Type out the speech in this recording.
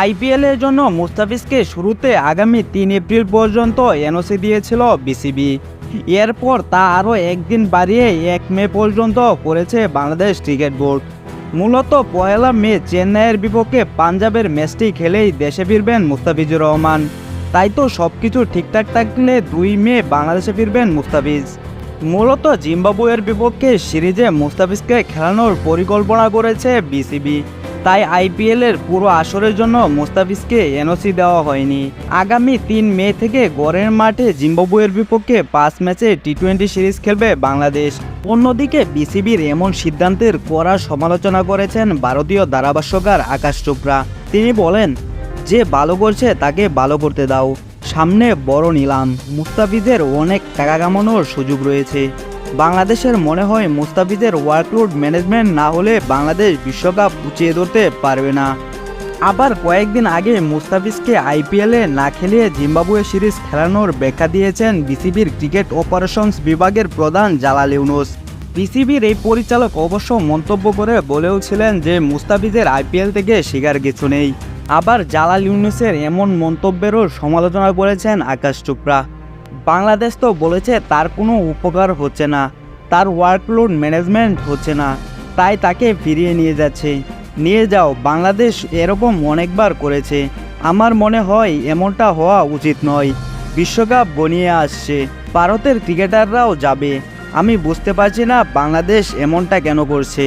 আইপিএলের জন্য মুস্তাফিজকে শুরুতে আগামী তিন এপ্রিল পর্যন্ত এনওসি দিয়েছিল বিসিবি। এরপর তা আরও একদিন বাড়িয়ে এক মে পর্যন্ত করেছে বাংলাদেশ ক্রিকেট বোর্ড। মূলত পয়লা মে চেন্নাইয়ের বিপক্ষে পাঞ্জাবের ম্যাচটি খেলেই দেশে ফিরবেন মুস্তাফিজুর রহমান। তাই তো সব কিছু ঠিকঠাক থাকলে দুই মে বাংলাদেশে ফিরবেন মুস্তাফিজ। মূলত জিম্বাবুয়ের বিপক্ষে সিরিজে মুস্তাফিজকে খেলানোর পরিকল্পনা করেছে বিসিবি। তাই আইপিএলের পুরো আসরের জন্য মুস্তাফিজকে এনওসি দেওয়া হয়নি। আগামী তিন মে থেকে গড়ের মাঠে জিম্বাবুয়ের বিপক্ষে পাঁচ ম্যাচে টি টোয়েন্টি সিরিজ খেলবে বাংলাদেশ। অন্যদিকে বিসিবির এমন সিদ্ধান্তের কড়া সমালোচনা করেছেন ভারতীয় ধারাভাষ্যকার আকাশ চোপড়া। তিনি বলেন, যে ভালো করছে তাকে ভালো করতে দাও। সামনে বড় নিলাম। মুস্তাফিজের অনেক টাকা কামানোর সুযোগ রয়েছে। বাংলাদেশের মনে হয় মুস্তাফিজের ওয়ার্কলোড ম্যানেজমেন্ট না হলে বাংলাদেশ বিশ্বকাপ উঁচিয়ে ধরতে পারবে না। আবার কয়েকদিন আগে মুস্তাফিজকে আইপিএলে না খেলিয়ে জিম্বাবুয়ে সিরিজ খেলানোর ব্যাখ্যা দিয়েছেন বিসিবির ক্রিকেট অপারেশনস বিভাগের প্রধান জালাল ইউনুস। বিসিবির এই পরিচালক অবশ্য মন্তব্য করে বলেওছিলেন যে মুস্তাফিজের আইপিএল থেকে শিকার কিছু নেই। আবার জালাল ইউনুসের এমন মন্তব্যেরও সমালোচনা করেছেন আকাশ চোপড়া। বাংলাদেশ তো বলেছে তার কোনো উপকার হচ্ছে না, তার ওয়ার্কলোড ম্যানেজমেন্ট হচ্ছে না, তাই তাকে ফিরিয়ে নিয়ে যাচ্ছে। নিয়ে যাও, বাংলাদেশ এরকম অনেকবার করেছে। আমার মনে হয় এমনটা হওয়া উচিত নয়। বিশ্বকাপ বনিয়ে আসছে, ভারতের ক্রিকেটাররাও যাবে। আমি বুঝতে পারছি না বাংলাদেশ এমনটা কেন করছে।